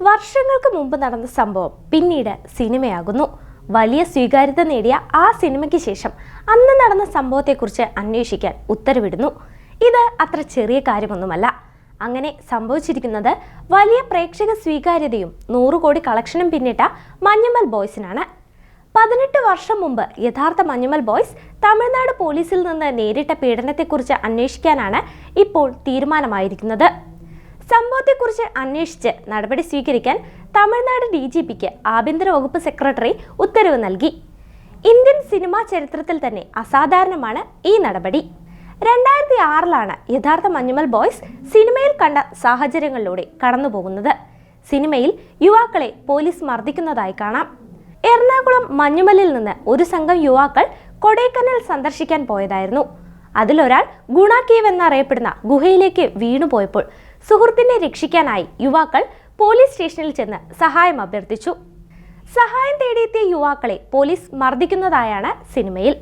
വർഷങ്ങൾക്ക് മുമ്പ് നടന്ന സംഭവം പിന്നീട് സിനിമയാകുന്നു. വലിയ സ്വീകാര്യത നേടിയ ആ സിനിമയ്ക്ക് ശേഷം അന്ന് നടന്ന സംഭവത്തെക്കുറിച്ച് അന്വേഷിക്കാൻ ഉത്തരവിടുന്നു. ഇത് അത്ര ചെറിയ കാര്യമൊന്നുമല്ല. അങ്ങനെ സംഭവിച്ചിരിക്കുന്നത് വലിയ പ്രേക്ഷക സ്വീകാര്യതയും നൂറ് കോടി കളക്ഷനും പിന്നിട്ട മഞ്ഞുമൽ ബോയ്സിനാണ്. പതിനെട്ട് വർഷം മുമ്പ് യഥാർത്ഥ മഞ്ഞുമൽ ബോയ്സ് തമിഴ്നാട് പോലീസിൽ നിന്ന് നേരിട്ട പീഡനത്തെക്കുറിച്ച് അന്വേഷിക്കാനാണ് ഇപ്പോൾ തീരുമാനമായിരിക്കുന്നത്. സംഭവത്തെക്കുറിച്ച് അന്വേഷിച്ച് നടപടി സ്വീകരിക്കാൻ തമിഴ്നാട് ഡി ജി പിക്ക് ആഭ്യന്തര വകുപ്പ് സെക്രട്ടറി ഉത്തരവ് നൽകി. ഇന്ത്യൻ സിനിമാ ചരിത്രത്തിൽ തന്നെ അസാധാരണമാണ് ഈ നടപടി. രണ്ടായിരത്തി ആറിലാണ് യഥാർത്ഥ മഞ്ഞുമൽ ബോയ്സ് സിനിമയിൽ കണ്ട സാഹചര്യങ്ങളിലൂടെ കടന്നുപോകുന്നത്. സിനിമയിൽ യുവാക്കളെ പോലീസ് മർദ്ദിക്കുന്നതായി കാണാം. എറണാകുളം മഞ്ഞുമലിൽ നിന്ന് ഒരു സംഘം യുവാക്കൾ കൊടൈക്കനാൽ സന്ദർശിക്കാൻ പോയതായിരുന്നു. അതിലൊരാൾ ഗുണാക്കേവ് എന്നറിയപ്പെടുന്ന ഗുഹയിലേക്ക് വീണുപോയപ്പോൾ സുഹൃത്തിനെ രക്ഷിക്കാനായി യുവാക്കൾ പോലീസ് സ്റ്റേഷനിൽ ചെന്ന് സഹായം അഭ്യർത്ഥിച്ചു. സഹായം തേടിയെത്തിയ യുവാക്കളെ പോലീസ് മർദ്ദിക്കുന്നതായാണ് സിനിമയിൽ.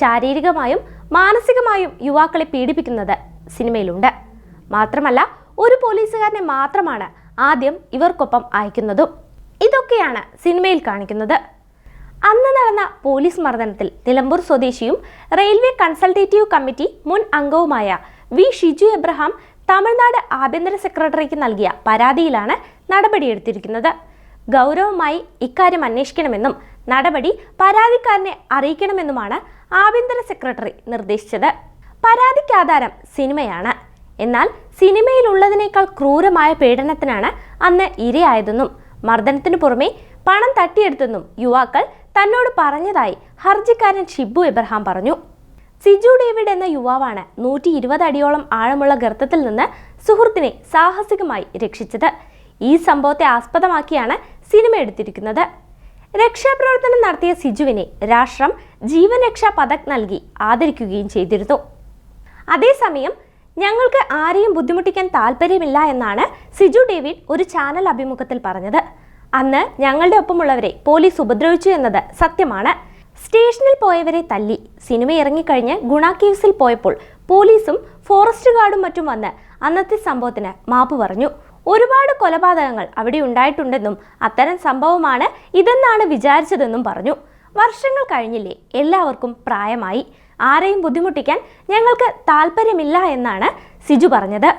ശാരീരികമായും മാനസികമായും യുവാക്കളെ പീഡിപ്പിക്കുന്നത് സിനിമയിലുണ്ട്. മാത്രമല്ല ഒരു പോലീസുകാരനെ മാത്രമാണ് ആദ്യം ഇവർക്കൊപ്പം അയക്കുന്നതും. ഇതൊക്കെയാണ് സിനിമയിൽ കാണിക്കുന്നത്. അന്ന് നടന്ന പോലീസ് മർദ്ദനത്തിൽ നിലമ്പൂർ സ്വദേശിയും റെയിൽവേ കൺസൾട്ടേറ്റീവ് കമ്മിറ്റി മുൻ അംഗവുമായ വി ഷിജു എബ്രഹാം തമിഴ്നാട് ആഭ്യന്തര സെക്രട്ടറിക്ക് നൽകിയ പരാതിയിലാണ് നടപടിയെടുത്തിരിക്കുന്നത്. ഗൗരവമായി ഇക്കാര്യം അന്വേഷിക്കണമെന്നും നടപടി പരാതിക്കാരനെ അറിയിക്കണമെന്നുമാണ് ആഭ്യന്തര സെക്രട്ടറി നിർദ്ദേശിച്ചത്. പരാതിക്കാധാരം സിനിമയാണ്. എന്നാൽ സിനിമയിലുള്ളതിനേക്കാൾ ക്രൂരമായ പീഡനത്തിനാണ് അന്ന് ഇരയായതെന്നും മർദ്ദനത്തിന് പുറമെ പണം തട്ടിയെടുത്തെന്നും യുവാക്കൾ തന്നോട് പറഞ്ഞതായി ഹർജിക്കാരൻ ഷിബു എബ്രഹാം പറഞ്ഞു. സിജു ഡേവിഡ് എന്ന യുവാവാണ് നൂറ്റി ഇരുപത് അടിയോളം ആഴമുള്ള ഗർത്തത്തിൽ നിന്ന് സുഹൃത്തിനെ സാഹസികമായി രക്ഷിച്ചത്. ഈ സംഭവത്തെ ആസ്പദമാക്കിയാണ് സിനിമ എടുത്തിരിക്കുന്നത്. രക്ഷാപ്രവർത്തനം നടത്തിയ സിജുവിനെ രാഷ്ട്രം ജീവൻ രക്ഷാ പദക് നൽകി ആദരിക്കുകയും ചെയ്തിരുന്നു. അതേസമയം ഞങ്ങൾക്ക് ആരെയും ബുദ്ധിമുട്ടിക്കാൻ താല്പര്യമില്ല എന്നാണ് സിജു ഡേവിഡ് ഒരു ചാനൽ അഭിമുഖത്തിൽ പറഞ്ഞത്. അന്ന് ഞങ്ങളുടെ ഒപ്പമുള്ളവരെ പോലീസ് ഉപദ്രവിച്ചു എന്നത് സത്യമാണ്. സ്റ്റേഷനിൽ പോയവരെ തല്ലി. സിനിമ ഇറങ്ങിക്കഴിഞ്ഞ് ഗുണ കേവ്സിൽ പോയപ്പോൾ പോലീസും ഫോറസ്റ്റ് ഗാർഡും മറ്റും വന്ന് അന്നത്തെ സംഭവത്തിന് മാപ്പ് പറഞ്ഞു. ഒരുപാട് കൊലപാതകങ്ങൾ അവിടെ ഉണ്ടായിട്ടുണ്ടെന്നും അത്തരം സംഭവമാണ് ഇതെന്നാണ് വിചാരിച്ചതെന്നും പറഞ്ഞു. വർഷങ്ങൾ കഴിഞ്ഞില്ലേ? എല്ലാവർക്കും പ്രായമായി. ആരെയും ബുദ്ധിമുട്ടിക്കാൻ ഞങ്ങൾക്ക് താല്പര്യമില്ല എന്നാണ് സിജു പറഞ്ഞത്.